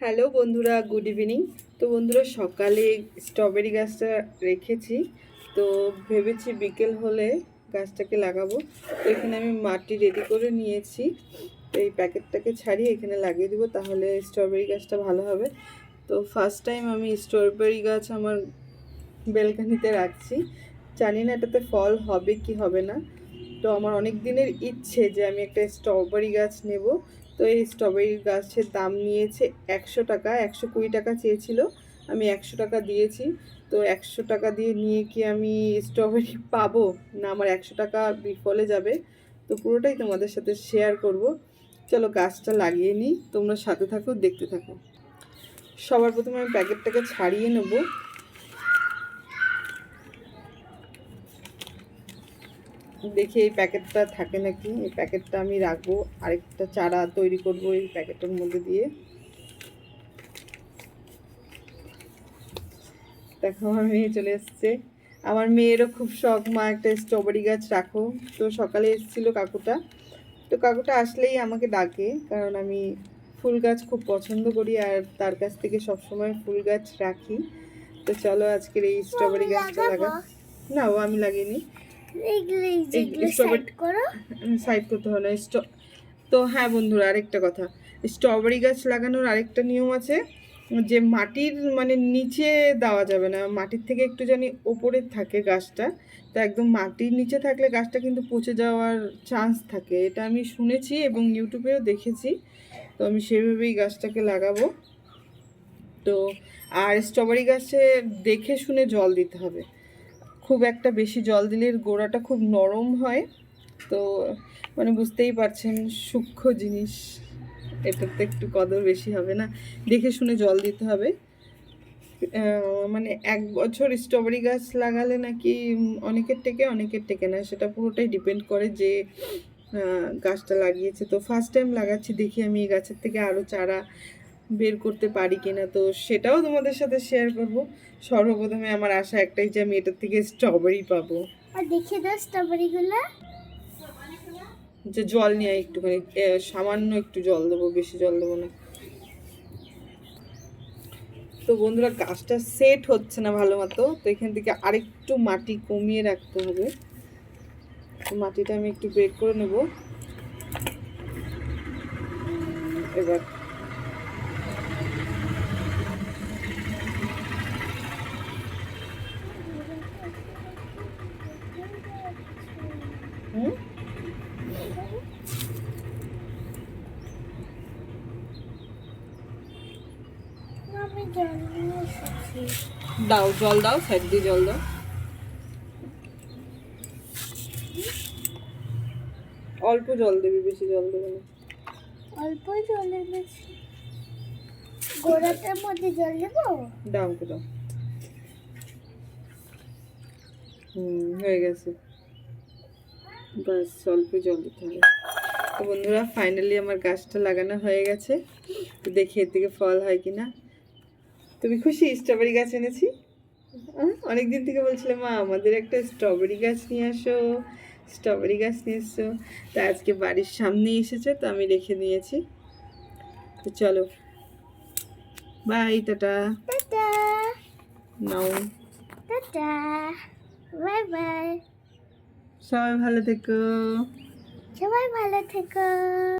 Hello বন্ধুরা, good evening. তো বন্ধুরা, সকালে স্ট্রবেরি গাছটা রেখেছি। তো ভেবেছি বিকেল হলে গাছটাকে লাগাবো। এখানে আমি মাটি রেডি করে নিয়েছি। তো এই প্যাকেটটাকে ছাড়িয়ে এখানে লাগিয়ে দিব, তাহলে স্ট্রবেরি গাছটা ভালো হবে। তো ফার্স্ট টাইম আমি স্ট্রবেরি গাছ আমার বেলকানিতে রাখছি। জানি না এটাতে ফল হবে কি হবে না। তো আমার অনেক দিনের ইচ্ছে যে আমি একটা স্ট্রবেরি গাছ নেব। তো এই স্ট্রবেরি গাছের দাম নিয়েছে একশো টাকা, একশো কুড়ি টাকা চেয়েছিল। আমি একশো টাকা দিয়েছি। তো একশো টাকা দিয়ে নিয়ে কি আমি স্ট্রবেরি পাবো? না, আমার একশো টাকা বিফলে যাবে। তো পুরোটাই তোমাদের সাথে শেয়ার করব। চলো গাছটা লাগিয়ে নিই। তোমরা সাথে থাকো, দেখতে থাকো। সবার প্রথমে আমি প্যাকেটটাকে ছাড়িয়ে নেব। দেখি এই প্যাকেটটা থাকে নাকি? এই প্যাকেটটা আমি রাখব। আরেকটা চারা তৈরি করব এই প্যাকেটের মধ্যে দিয়ে। দেখো আমার মেয়ে চলে এসছে। আমার মেয়েরও খুব শখ মা একটা স্ট্রবেরি গাছ রাখো। তো সকালে এসেছিল কাকুটা। তো কাকুটা আসলেই আমাকে ডাকে কারণ আমি ফুল গাছ খুব পছন্দ করি আর তার কাছ থেকে সবসময় ফুল গাছ রাখি। তো চলো আজকের এই স্ট্রবেরি গাছটা লাগা না ও আমি লাগিয়ে সাইড করো। সাইড করতে স্ট- তো হ্যাঁ বন্ধুরা আরেকটা কথা। স্ট্রবেরি গাছ লাগানোর আরেকটা নিয়ম আছে যে মাটির মানে নিচে দেওয়া যাবে না। মাটির থেকে একটু জানি ওপরে থাকে গাছটা। তো একদম মাটির নিচে থাকলে গাছটা কিন্তু পচে যাওয়ার চান্স থাকে। এটা আমি শুনেছি এবং ইউটিউবেও দেখেছি। তো আমি সেভাবেই গাছটাকে লাগাবো। তো আর স্ট্রবেরি গাছে দেখে শুনে জল দিতে হবে। খুব একটা বেশি জল দিলে গোড়াটা খুব নরম হয়। তো মানে বুঝতেই পারছেন, সূক্ষ্ম জিনিস। এটাতে একটু কদর বেশি হবে না। দেখে শুনে জল দিতে হবে। মানে এক বছর স্ট্রবেরি গাছ লাগালে নাকি অনেকের টেকে অনেকের টেকে না। সেটা পুরোটাই ডিপেন্ড করে যে গাছটা লাগিয়েছে। তো ফার্স্ট টাইম লাগাচ্ছি, দেখি আমি এই গাছের থেকে আরও চারা বের করতে পারি কিনা তো সেটাও তোমাদের সাথে শেয়ার করব। সর্বপ্রথমে আমার আশা একটাই যে আমি এটার থেকে স্ট্রবেরি পাবো। আর দেখে দাও স্ট্রবেরি গুলো যে জল নিয়ে একটুখানি সামান্য একটু জল দেবো বেশি জল দেবো না। তো বন্ধুরা গাছটা সেট হচ্ছে না ভালো মতো তো এখান থেকে আরেকটু মাটি কমিয়ে রাখতে হবে। তো মাটিটা আমি একটু বের করে নেব। এবার হুম আমি জল নিয়ে এসেছি দাও জল দাও সাইড দিয়ে জল দাও। অল্প জল দেবে বেশি জল দেবে না। অল্প জল এনেছি গোড়াটার মধ্যে জল দেবো? দাও আমাকে দাও। হুম হয়ে গেছে। বাস অল্প জল দিতে হবে। তো বন্ধুরা ফাইনালি আমার গাছটা লাগানো হয়ে গেছে। তো দেখি এর থেকে ফল হয় কি না তুমি খুশি? স্ট্রবেরি গাছ এনেছি? অনেক দিন থেকে বলছিলে মা আমাদের একটা স্ট্রবেরি গাছ নিয়ে আসো স্ট্রবেরি গাছ নিয়ে এসছো। তা আজকে বাড়ির সামনে এসেছে তো আমি রেখে নিয়েছি তো চলো। Bye tata. টাটা। নাও। টাটা। Bye bye. সবাই ভালো থেকো। সবাই ভালো থেকো।